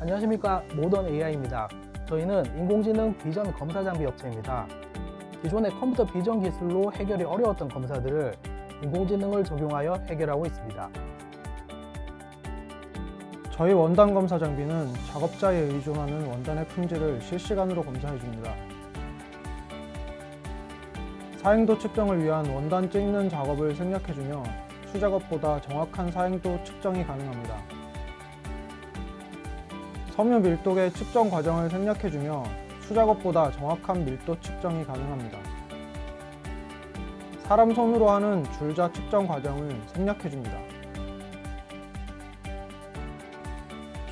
안녕하십니까 모던 AI입니다. 저희는 인공지능 비전 검사 장비 업체입니다. 기존의 컴퓨터 비전 기술로 해결이 어려웠던 검사들을 인공지능을 적용하여 해결하고 있습니다. 저희 원단 검사 장비는 작업자에 의존하는 원단의 품질을 실시간으로 검사해 줍니다. 사행도 측정을 위한 원단 찍는 작업을 생략해 주며 수작업보다 정확한 사행도 측정이 가능합니다. 섬유 밀도의 측정 과정을 생략해 주며 수작업보다 정확한 밀도 측정이 가능합니다. 사람 손으로 하는 줄자 측정 과정을 생략해 줍니다.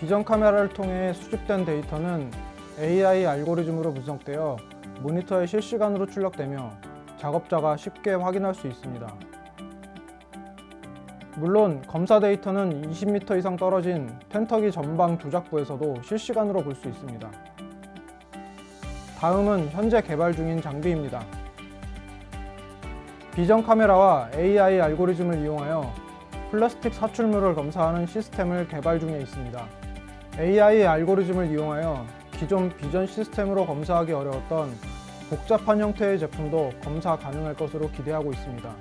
비전 카메라를 통해 수집된 데이터는 AI 알고리즘으로 분석되어 모니터에 실시간으로 출력되며 작업자가 쉽게 확인할 수 있습니다. 물론 검사 데이터는 20m 이상 떨어진 텐터기 전방 조작부에서도 실시간으로 볼 수 있습니다. 다음은 현재 개발 중인 장비입니다. 비전 카메라와 AI 알고리즘을 이용하여 플라스틱 사출물을 검사하는 시스템을 개발 중에 있습니다. AI 알고리즘을 이용하여 기존 비전 시스템으로 검사하기 어려웠던 복잡한 형태의 제품도 검사 가능할 것으로 기대하고 있습니다.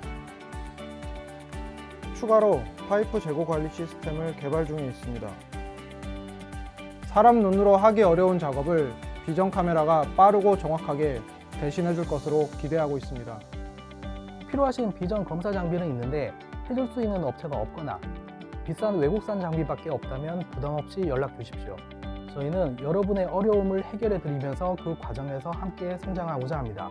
추가로 파이프 재고 관리 시스템을 개발 중에 있습니다. 사람 눈으로 하기 어려운 작업을 비전 카메라가 빠르고 정확하게 대신해 줄 것으로 기대하고 있습니다. 필요하신 비전 검사 장비는 있는데 해줄 수 있는 업체가 없거나 비싼 외국산 장비밖에 없다면 부담 없이 연락 주십시오. 저희는 여러분의 어려움을 해결해 드리면서 그 과정에서 함께 성장하고자 합니다.